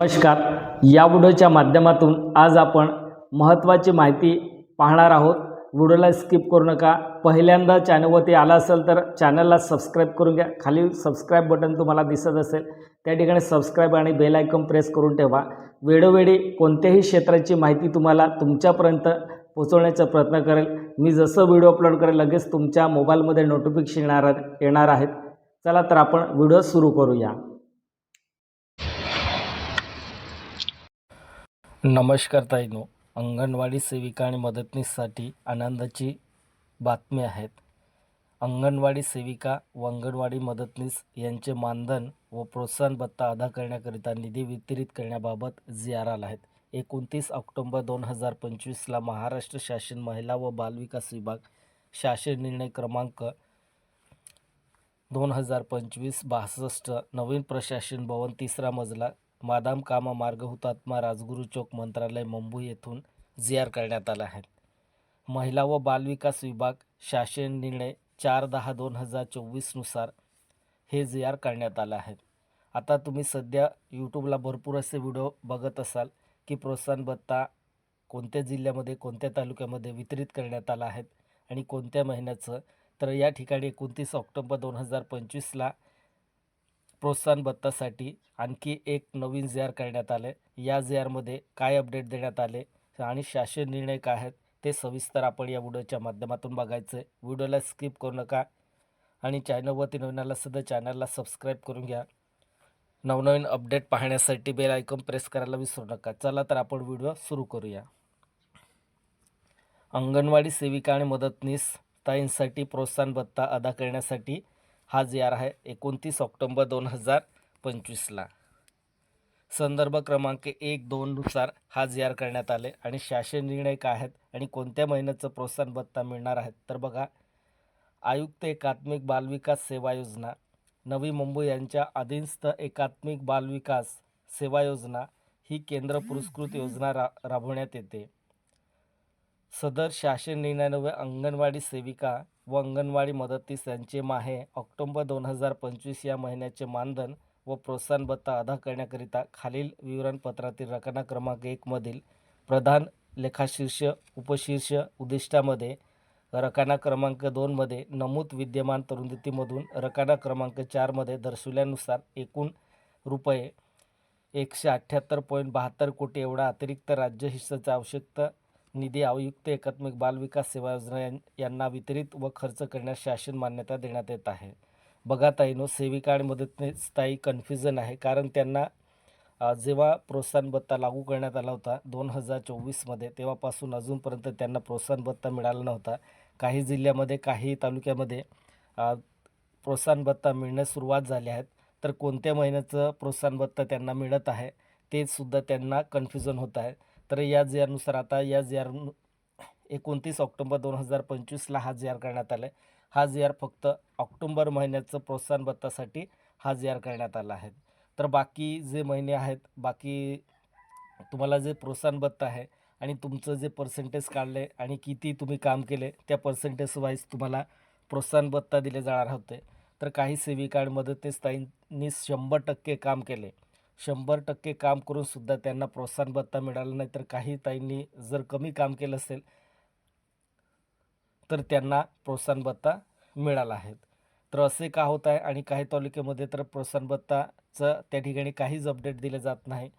नमस्कार. या व्हिडिओच्या माध्यमातून आज आपण महत्त्वाची माहिती पाहणार आहोत. व्हिडिओला स्किप करू नका. पहिल्यांदा चॅनलवरती आला असेल तर चॅनलला सबस्क्राईब करून घ्या. खाली सबस्क्राईब बटन तुम्हाला दिसत असेल त्या ठिकाणी सबस्क्राईब आणि बेल आयकॉन प्रेस करून ठेवा. वेळोवेळी कोणत्याही क्षेत्राची माहिती तुम्हाला तुमच्यापर्यंत पोचवण्याचा प्रयत्न करेल. मी जसं व्हिडिओ अपलोड करेल लगेच तुमच्या मोबाईलमध्ये नोटिफिकेशन येणार येणार आहेत. चला तर आपण व्हिडिओ सुरू करूया. नमस्कार ताईनो अंगणवाडी सेविका आणि मदतनीससाठी आनंदाची बातमी आहेत. अंगणवाडी सेविका व अंगणवाडी मदतनीस यांचे मानधन व प्रोत्साहन भत्ता अदा करण्याकरिता निधी वितरित करण्याबाबत जी आर आला आहेत. एकोणतीस ऑक्टोंबर दोन हजार पंचवीसला महाराष्ट्र शासन महिला व बालविकास विभाग शासन निर्णय क्रमांक दोन हजार पंचवीस बासष्ट नवीन प्रशासन भवन तिसरा मजला मादाम कामा मार्ग हुतात्मा राजगुरू चौक मंत्रालय मुंबई येथून जी आर करण्यात आला आहे. महिला व बालविकास विभाग शासन निर्णय चार दहा दोन हजार चोवीसनुसार हे जी आर करण्यात आलं आहे. आता तुम्ही सध्या यूट्यूबला भरपूर असे व्हिडिओ बघत असाल की प्रोत्साहन भत्ता कोणत्या जिल्ह्यामध्ये कोणत्या तालुक्यामध्ये वितरित करण्यात आला आहेत आणि कोणत्या महिन्याचं? तर या ठिकाणी एकोणतीस ऑक्टोबर दोन हजार पंचवीसला प्रोत्साहन भत्तासाठी आणखी एक नवीन जे आर करण्यात आले या जे आरमध्ये काय अपडेट देण्यात आले आणि शासन निर्णय काय आहेत ते सविस्तर आपण या व्हिडिओच्या माध्यमातून बघायचं आहे व्हिडिओला स्किप करू नका आणि चॅनलवरती नवीन सुद्धा चॅनलला सबस्क्राईब करून घ्या. नवनवीन अपडेट पाहण्यासाठी बेल आयकॉन प्रेस करायला विसरू नका. चला तर आपण व्हिडिओ सुरू करूया. अंगणवाडी सेविका आणि मदतनीस ताईंसाठी प्रोत्साहन भत्ता अदा करण्यासाठी हा जे आर आहे एकोणतीस ऑक्टोंबर दोन हजार पंचवीसला. संदर्भ क्रमांक एक दोननुसार हा जे आर करण्यात आले आणि शासन निर्णय काय आहेत आणि कोणत्या महिन्याचं प्रोत्साहन भत्ता मिळणार आहेत? तर बघा आयुक्त एकात्मिक बालविकास सेवा योजना नवी मुंबई यांच्या अधीनस्थ एकात्मिक बालविकास सेवा योजना ही केंद्र पुरस्कृत योजना रा राबवण्यात येते. सदर शासन निन्यानवे अंगणवाडी सेविका व अंगणवाडी मदतीस यांचे माहे ऑक्टोंबर दोन हजार पंचवीस या महिन्याचे मानधन व प्रोत्साहन भत्ता अदा करण्याकरिता खालील विवरणपत्रातील रकाना क्रमांक एकमधील प्रधान लेखाशीर्ष उपशीर्ष उद्दिष्टामध्ये रकाना क्रमांक दोनमध्ये नमूद विद्यमान तरुणतीमधून रकाना क्रमांक चारमध्ये दर्शवल्यानुसार एकूण रुपये एकशे अठ्ठ्याहत्तर पॉईंट बहात्तर कोटी एवढा अतिरिक्त राज्य हिस्साचा आवश्यकता निधी आयुक्त एकात्मिक बालविकास सेवा योजना यांना वितरित व खर्च करण्यास शासन मान्यता देण्यात येत आहे. बघा ताईनो सेविका आणि मदतनीस ताई कन्फ्युजन आहे कारण त्यांना जेव्हा प्रोत्साहन भत्ता लागू करण्यात आला होता दोन हजार चोवीसमध्ये तेव्हापासून अजूनपर्यंत त्यांना प्रोत्साहन भत्ता मिळाला नव्हता. काही जिल्ह्यामध्ये काही तालुक्यामध्ये प्रोत्साहन भत्ता मिळण्यास सुरुवात झाली आहेत तर कोणत्या महिन्याचं प्रोत्साहन भत्ता त्यांना मिळत आहे ते सुद्धा त्यांना कन्फ्युजन होत आहे. तर या जी आरनुसार आता या जे आर एकोणतीस ऑक्टोंबर दोन हजार पंचवीसला हा जे आर करण्यात आला आहे हा जे आर फक्त ऑक्टोंबर महिन्याचं प्रोत्साहन भत्तासाठी हा जी आर करण्यात आला आहे. तर बाकी जे महिने आहेत बाकी तुम्हाला जे प्रोत्साहन भत्ता आहे आणि तुमचं जे पर्सेंटेज काढले आणि किती तुम्ही काम केले त्या पर्सेंटेज वाईज तुम्हाला प्रोत्साहन भत्ता दिले जाणार होते. तर काही सेविकांमध्ये ते स्थायींनी शंभर टक्के काम केले शंभर टक्के काम करूनसुद्धा त्यांना प्रोत्साहन भत्ता मिळाला नाही तर काही ताईंनी जर कमी काम केलं असेल तर त्यांना प्रोत्साहन भत्ता मिळाला आहे. तर असे का होत आहे आणि काही तालुक्यामध्ये तर प्रोत्साहन भत्ताचं त्या ठिकाणी काहीच अपडेट दिले जात नाही.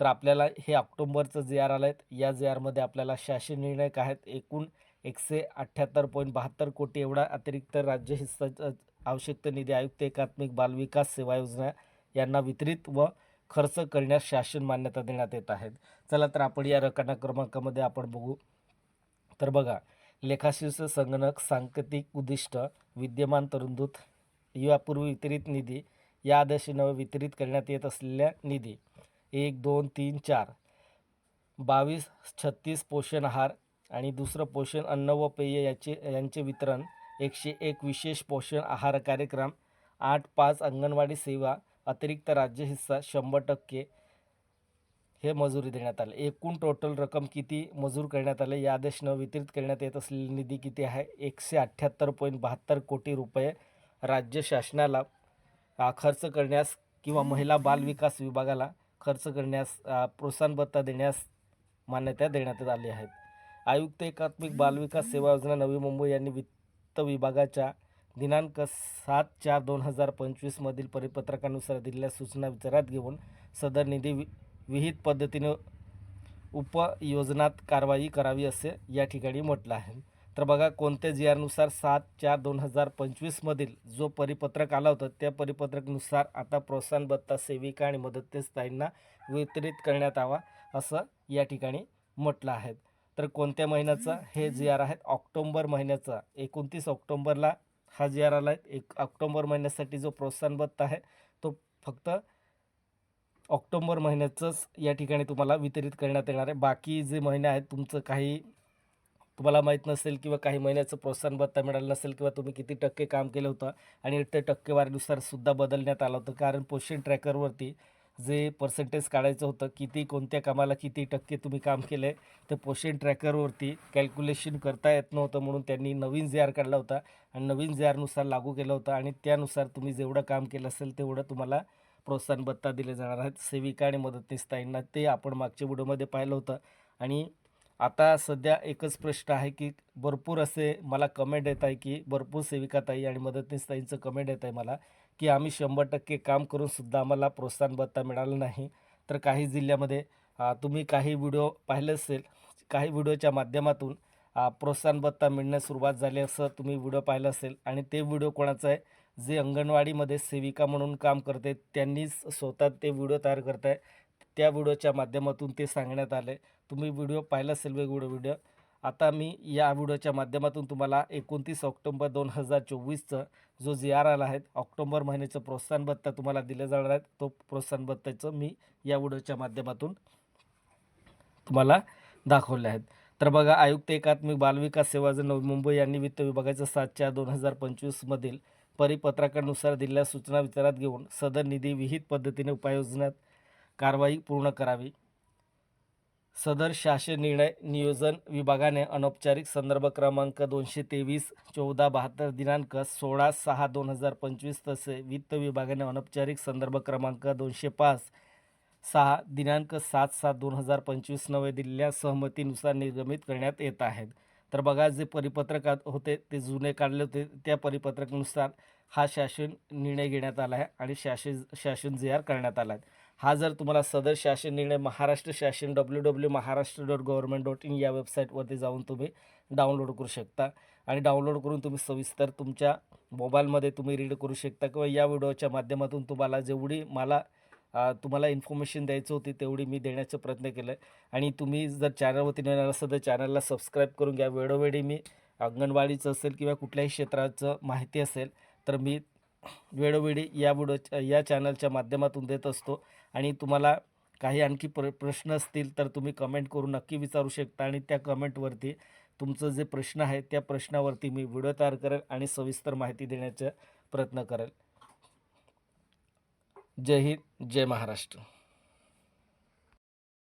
तर आपल्याला हे ऑक्टोंबरचं जे आर आलं आहेत या जे आरमध्ये आपल्याला शासन निर्णय काय आहेत. एकूण एकशे अठ्ठ्याहत्तर पॉईंट बहात्तर कोटी एवढा अतिरिक्त राज्य हिस्सा आवश्यकता निधी आयुक्त एकात्मिक बालविकास सेवा योजना यांना वितरित व खर्च करण्यास शासन मान्यता देण्यात येत आहेत. चला तर आपण या रकाना क्रमांकामध्ये आपण बघू. तर बघा लेखाशीर्ष संगणक सांकेतिक उद्दिष्ट विद्यमान तरुणदूत यापूर्वी वितरित निधी या आदेशानं वितरित करण्यात येत असलेल्या निधी. एक दोन तीन चार. बावीस छत्तीस पोषण आहार आणि दुसरं पोषण अन्न व पेय याचे यांचे वितरण. एकशे एक विशेष पोषण आहार कार्यक्रम. आठ पाच अंगणवाडी सेवा. अतिरिक्त राज्य हिस्सा शंभर टक्के हे मजुरी देण्यात आले. एकूण टोटल रक्कम किती मजूर करण्यात आले? या आदेशनं वितरित करण्यात येत असलेली निधी किती आहे? एकशे अठ्ठ्याहत्तर पॉईंट बहात्तर कोटी रुपये राज्य शासनाला खर्च करण्यास किंवा महिला बाल विकास विभागाला खर्च करण्यास प्रोत्साहन भत्ता देण्यास मान्यता देण्यात आली आहे. आयुक्त एकात्मिक बालविकास सेवा योजना नवी मुंबई यांनी वित्त विभागाच्या दिनांक सात चार दोन हजार पंचवीसमधील परिपत्रकानुसार दिलेल्या सूचना विचारात घेऊन सदर निधी वि विहित पद्धतीने उपयोजनात कारवाई करावी असे या ठिकाणी म्हटलं आहे. तर बघा कोणत्या जी आरनुसार सात चार दोन हजार पंचवीसमधील जो परिपत्रक आला होता त्या परिपत्रकनुसार आता प्रोत्साहन भत्ता सेविका आणि मदतनीस वितरित करण्यात यावा असं या ठिकाणी म्हटलं आहे. तर कोणत्या महिन्याचा हे जी आर आहेत ऑक्टोंबर महिन्याचा एकोणतीस ऑक्टोंबरला हा जी आर आला आहे एक ऑक्टोंबर महिन्यासाठी जो प्रोत्साहन भत्ता आहे तो फक्त ऑक्टोंबर महिन्याचंच या ठिकाणी तुम्हाला वितरित करण्यात येणार आहे. बाकी जे महिने आहेत तुमचं काही तुम्हाला माहीत नसेल किंवा काही महिन्याचं प्रोत्साहन भत्ता मिळालं नसेल किंवा तुम्ही किती टक्के काम केलं होतं आणि ते टक्केवारीनुसार सुद्धा बदलण्यात आलं होतं. कारण पोषण ट्रॅकरवरती जे पर्सेंटेज काढायचं होतं किती कोणत्या कामाला किती टक्के तुम्ही काम केलं आहे ते पोशन ट्रॅकरवरती कॅल्क्युलेशन करता येत नव्हतं म्हणून त्यांनी नवीन जे आर काढला होता आणि नवीन जे आरनुसार लागू केलं होतं आणि त्यानुसार तुम्ही जेवढं काम केलं असेल तेवढं तुम्हाला प्रोत्साहन भत्ता दिले जाणार आहेत. सेविका आणि मदतनीस ताईंना ते आपण मागच्या व्हिडिओमध्ये पाहिलं होतं आणि आता सध्या एकच प्रश्न आहे की भरपूर असे मला कमेंट येत आहे की भरपूर सेविका ताई आणि मदतनीस ताईंचं कमेंट येत आहे मला की आम्ही शंभर टक्के काम करूनसुद्धा आम्हाला प्रोत्साहन भत्ता मिळालं नाही. तर काही जिल्ह्यामध्ये तुम्ही काही व्हिडिओ पाहिले असेल काही व्हिडिओच्या माध्यमातून प्रोत्साहन भत्ता मिळण्यास सुरुवात झाली असं तुम्ही व्हिडिओ पाहिलं असेल आणि ते व्हिडिओ कोणाचं आहे? जे अंगणवाडीमध्ये सेविका म्हणून काम करते त्यांनीच स्वतः ते व्हिडिओ तयार करत आहे त्या व्हिडिओच्या माध्यमातून ते सांगण्यात आले. तुम्ही व्हिडिओ पाहिला असेल वेगवेगळे व्हिडिओ. आता मी या व्हिडिओच्या माध्यमातून तुम्हाला एकोणतीस ऑक्टोंबर दोन हजार चोवीसचं जो जी आर आला आहे ऑक्टोंबर महिन्याचं प्रोत्साहन भत्ता तुम्हाला दिले जाणार आहे तो प्रोत्साहन भत्त्याचं मी या व्हिडिओच्या माध्यमातून तुम्हाला दाखवले आहेत. तर बघा आयुक्त एकात्मिक बालविकास सेवा जर नवी मुंबई यांनी वित्त विभागाच्या सात चार दोन हजार पंचवीसमधील परिपत्रकानुसार दिलेल्या सूचना विचारात घेऊन सदर निधी विहित पद्धतीने उपाययोजनात कारवाई पूर्ण करावी. सदर शासन निर्णय नियोजन विभागाने अनौपचारिक संदर्भ क्रमांक दोनशे तेवीस चौदा बहात्तर दिनांक सोळा सहा दोन हजार पंचवीस तसे वित्त विभागाने अनौपचारिक संदर्भ क्रमांक दोनशे पाच सहा दिनांक सात सात दोन हजार पंचवीस नवे दिलेल्या सहमतीनुसार निर्गमित करण्यात येत आहेत. तर बघा जे परिपत्रक होते ते जुने काढले होते त्या परिपत्रकानुसार हा शासन निर्णय घेण्यात आला आहे आणि शासन शासन जे आर करण्यात आला आहे. हा जर तुम्हाला सदर शासन निर्णय महाराष्ट्र शासन W W Maharashtra dot government dot in या वेबसाईटवरती जाऊन तुम्ही डाउनलोड करू शकता. आणि डाउनलोड करून तुम्ही सविस्तर तुमच्या मोबाईलमध्ये तुम्ही रीड करू शकता किंवा या व्हिडिओच्या माध्यमातून तुम्हाला जेवढी मला तुम्हाला इन्फॉर्मेशन द्यायची होती तेवढी मी देण्याचा प्रयत्न केला आहे. आणि तुम्ही जर चॅनलवरती नवीन असाल तर चॅनलला सबस्क्राईब करून घ्या. वेळोवेळी मी अंगणवाडीचं असेल किंवा कुठल्याही क्षेत्राचं माहिती असेल तर मी वेळोवेळी या व्हिडिओ या चॅनलच्या माध्यमातून देत असतो. आणि तुम्हाला काही आणखी प्र प्रश्न असतील तर तुम्ही कमेंट करून नक्की विचारू शकता. आणि त्या कमेंटवरती तुमचं जे प्रश्न आहे त्या प्रश्नावरती मी व्हिडिओ तयार करेल आणि सविस्तर माहिती देण्याचा प्रयत्न करेल. जय हिंद जय महाराष्ट्र.